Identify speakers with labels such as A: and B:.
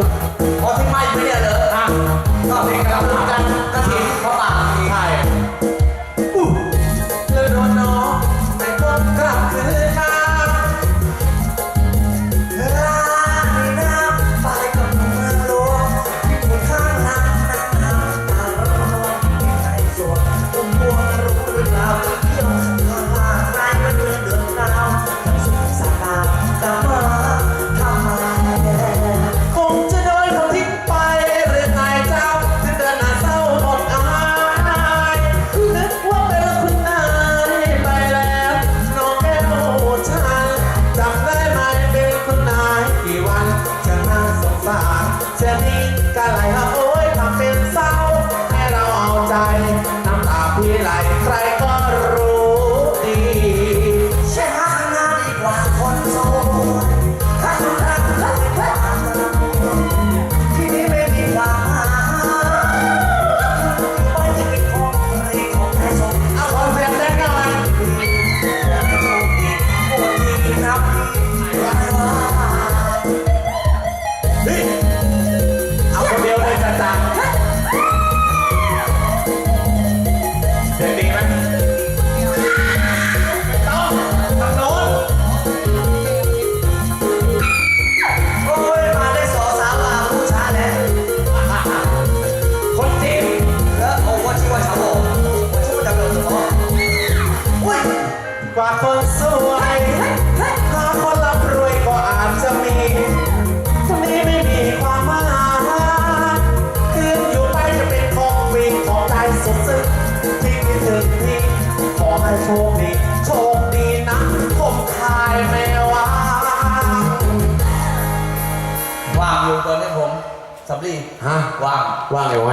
A: Oh. 再来哈。 ว่าคนสวยหาคนร่ำรวยก็อาจจะมีตรมีไม่มีความหมายคืนอยู่ไปจะเป็นของฟรีของได้สุดซึ่งที่คิถึงที่ขอให้โชคดีโชคดีนะผมทายไม่ว่า
B: ว่างอยู่ตอนนี้ผมสัำลี
C: ฮะ
B: ว่าง
C: ว่างอยู่ไหม